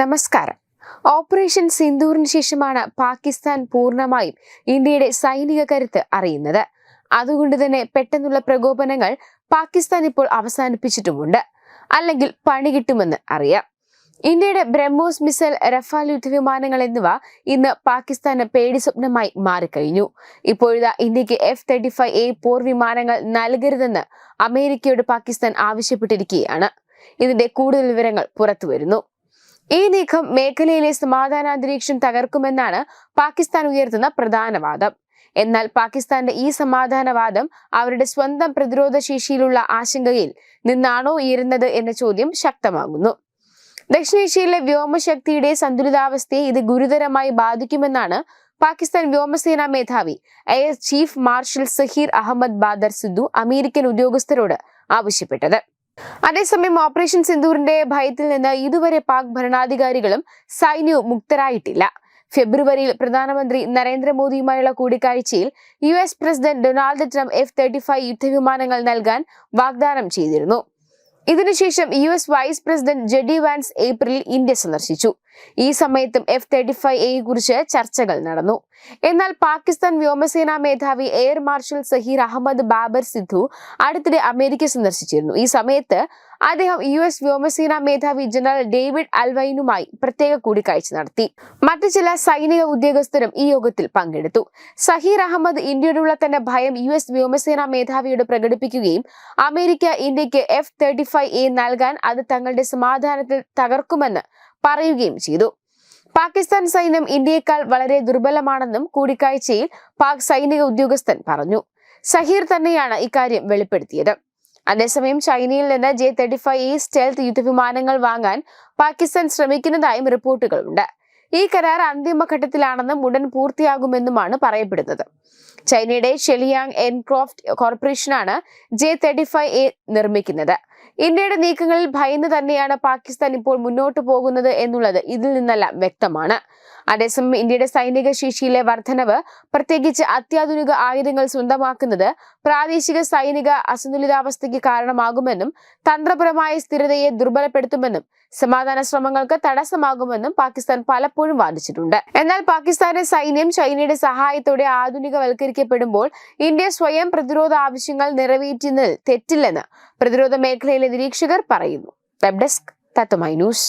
നമസ്കാരം. ഓപ്പറേഷൻ സിന്ദൂറിന് ശേഷമാണ് പാകിസ്ഥാൻ പൂർണമായും ഇന്ത്യയുടെ സൈനിക കരുത്ത് അറിയുന്നത്. അതുകൊണ്ട് തന്നെ പെട്ടെന്നുള്ള പ്രകോപനങ്ങൾ പാകിസ്ഥാൻ ഇപ്പോൾ അവസാനിപ്പിച്ചിട്ടുമുണ്ട്. അല്ലെങ്കിൽ പണി കിട്ടുമെന്ന് അറിയാം. ഇന്ത്യയുടെ ബ്രഹ്മോസ് മിസൈൽ റഫാൽ യുദ്ധവിമാനങ്ങൾ എന്നിവ ഇന്ന് പാകിസ്ഥാന് പേടി സ്വപ്നമായി മാറിക്കഴിഞ്ഞു. ഇപ്പോഴിതാ ഇന്ത്യയ്ക്ക് എഫ് തേർട്ടി ഫൈവ് എ പോർ വിമാനങ്ങൾ നൽകരുതെന്ന് അമേരിക്കയോട് പാകിസ്ഥാൻ ആവശ്യപ്പെട്ടിരിക്കുകയാണ്. ഇതിന്റെ കൂടുതൽ വിവരങ്ങൾ പുറത്തുവരുന്നു. ഈ നീക്കം മേഖലയിലെ സമാധാനാന്തരീക്ഷം തകർക്കുമെന്നാണ് പാകിസ്ഥാൻ ഉയർത്തുന്ന പ്രധാന വാദം. എന്നാൽ പാകിസ്ഥാന്റെ ഈ സമാധാനവാദം അവരുടെ സ്വന്തം പ്രതിരോധ ശേഷിയിലുള്ള ആശങ്കയിൽ നിന്നാണോ ഉയരുന്നത് എന്ന ചോദ്യം ശക്തമാകുന്നു. ദക്ഷിണേഷ്യയിലെ വ്യോമശക്തിയുടെ സന്തുലിതാവസ്ഥയെ ഇത് ഗുരുതരമായി ബാധിക്കുമെന്നാണ് പാകിസ്ഥാൻ വ്യോമസേനാ മേധാവി air chief marshal Zaheer Ahmed Badar Sidhu American ഉദ്യോഗസ്ഥരോട് ആവശ്യപ്പെട്ടത്. അതേസമയം ഓപ്പറേഷൻ സിന്ദൂറിന്റെ ഭയത്തിൽ നിന്ന് ഇതുവരെ പാക് ഭരണാധികാരികളും സൈന്യവും മുക്തരായിട്ടില്ല. ഫെബ്രുവരിയിൽ പ്രധാനമന്ത്രി നരേന്ദ്രമോദിയുമായുള്ള കൂടിക്കാഴ്ചയിൽ U S president Donald Trump F thirty five യുദ്ധവിമാനങ്ങൾ നൽകാൻ വാഗ്ദാനം ചെയ്തിരുന്നു. ഇതിനുശേഷം U S vice president JD Vance ഏപ്രിലിൽ ഇന്ത്യ സന്ദർശിച്ചു. ഈ സമയത്തും എഫ് തേർട്ടി ഫൈവ് എയെ കുറിച്ച് ചർച്ചകൾ നടന്നു. എന്നാൽ പാകിസ്ഥാൻ വ്യോമസേനാ മേധാവി എയർ മാർഷൽ സഹീർ അഹമ്മദ് ബാബർ സിദ്ധു അടുത്തിടെ അമേരിക്ക സന്ദർശിച്ചിരുന്നു. ഈ സമയത്ത് അദ്ദേഹം യു എസ് വ്യോമസേനാ മേധാവി ജനറൽ ഡേവിഡ് അൽവൈനുമായി പ്രത്യേക കൂടിക്കാഴ്ച നടത്തി. മറ്റു ചില സൈനിക ഉദ്യോഗസ്ഥരും ഈ യോഗത്തിൽ പങ്കെടുത്തു. സഹീർ അഹമ്മദ് ഇന്ത്യയോടുള്ള തന്റെ ഭയം യു എസ് വ്യോമസേനാ മേധാവിയോട് പ്രകടിപ്പിക്കുകയും അമേരിക്ക ഇന്ത്യയ്ക്ക് എഫ് തേർട്ടി ഫൈവ് എ നൽകാൻ അത് തങ്ങളുടെ സമാധാനത്തിൽ തകർക്കുമെന്ന് പറയുകയും ചെയ്തു. പാകിസ്ഥാൻ സൈന്യം ഇന്ത്യയെക്കാൾ വളരെ ദുർബലമാണെന്നും കൂടിക്കാഴ്ചയിൽ പാക് സൈനിക ഉദ്യോഗസ്ഥൻ പറഞ്ഞു. സഹീർ തന്നെയാണ് ഇക്കാര്യം വെളിപ്പെടുത്തിയത്. അതേസമയം ചൈനയിൽ നിന്ന് J thirty five E stealth യുദ്ധവിമാനങ്ങൾ വാങ്ങാൻ പാകിസ്ഥാൻ ശ്രമിക്കുന്നതായും റിപ്പോർട്ടുകളുണ്ട്. ഈ കരാർ അന്തിമഘട്ടത്തിലാണെന്നും ഉടൻ പൂർത്തിയാകുമെന്നുമാണ് പറയപ്പെടുന്നത്. ചൈനയുടെ ഷെലിയാങ് എൻക്രോഫ്റ്റ് കോർപ്പറേഷനാണ് ജെ തേർട്ടി ഫൈവ് എ നിർമ്മിക്കുന്നത്. ഇന്ത്യയുടെ നീക്കങ്ങളിൽ ഭയന്ന് തന്നെയാണ് പാകിസ്ഥാൻ ഇപ്പോൾ മുന്നോട്ട് പോകുന്നത് എന്നുള്ളത് ഇതിൽ നിന്നെല്ലാം വ്യക്തമാണ്. അതേസമയം ഇന്ത്യയുടെ സൈനിക ശേഷിയിലെ വർധനവ് പ്രത്യേകിച്ച് അത്യാധുനിക ആയുധങ്ങൾ സ്വന്തമാക്കുന്നത് പ്രാദേശിക സൈനിക അസന്തുലിതാവസ്ഥയ്ക്ക് കാരണമാകുമെന്നും തന്ത്രപരമായ സ്ഥിരതയെ ദുർബലപ്പെടുത്തുമെന്നും സമാധാന ശ്രമങ്ങൾക്ക് തടസ്സമാകുമെന്നും പാകിസ്ഥാൻ പലപ്പോഴും വാദിച്ചിട്ടുണ്ട്. എന്നാൽ പാകിസ്ഥാന്റെ സൈന്യം ചൈനയുടെ സഹായത്തോടെ ആധുനികവൽക്കരിക്കപ്പെടുമ്പോൾ ഇന്ത്യ സ്വയം പ്രതിരോധ ആവശ്യങ്ങൾ നിറവേറ്റുന്നതിൽ തെറ്റില്ലെന്ന് പ്രതിരോധ മേഖലയിലെ നിരീക്ഷകർ പറയുന്നു. Web desk Tatwamayi news.